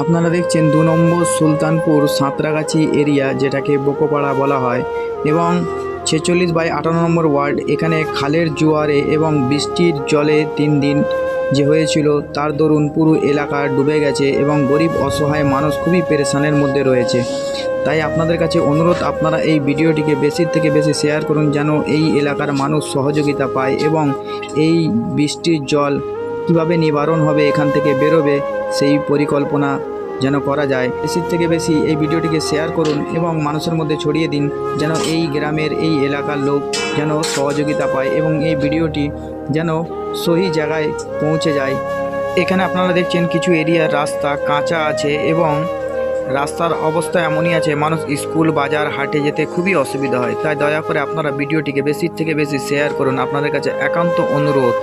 আপনারা দেখছেন দু নম্বর সুলতানপুর সাঁতরাগাছি এরিয়া, যেটাকে বোকোপাড়া বলা হয়, এবং ছেচল্লিশ বাই আটান্ন নম্বর ওয়ার্ড, এখানে খালের জোয়ারে এবং বৃষ্টির জলে তিন দিন যে হয়েছিল, তার দরুন পুরো এলাকা ডুবে গেছে এবং গরিব, অসহায় মানুষ খুবই পেরেশানের মধ্যে রয়েছে। তাই আপনাদের কাছে অনুরোধ, আপনারা এই ভিডিওটিকে বেশির থেকে বেশি শেয়ার করুন, যেন এই এলাকার মানুষ সহযোগিতা পায় এবং এই বৃষ্টির জল কীভাবে নিবারণ হবে, এখান থেকে বেরোবে, সেই পরিকল্পনা যেন করা যায়। বেশির থেকে বেশি এই ভিডিওটিকে শেয়ার করুন এবং মানুষের মধ্যে ছড়িয়ে দিন যেন এই গ্রামের এই এলাকার লোক যেন সহযোগিতা পায় এবং এই ভিডিওটি যেন সহি জায়গায় পৌঁছে যায়। এখানে আপনারা দেখছেন কিছু এরিয়ার রাস্তা কাঁচা আছে এবং রাস্তার অবস্থা এমনই আছে, মানুষ স্কুল, বাজার, হাটে যেতে খুবই অসুবিধা হয়। তাই দয়া করে আপনারা ভিডিওটিকে বেশির থেকে বেশি শেয়ার করুন। আপনাদের কাছে একান্ত অনুরোধ।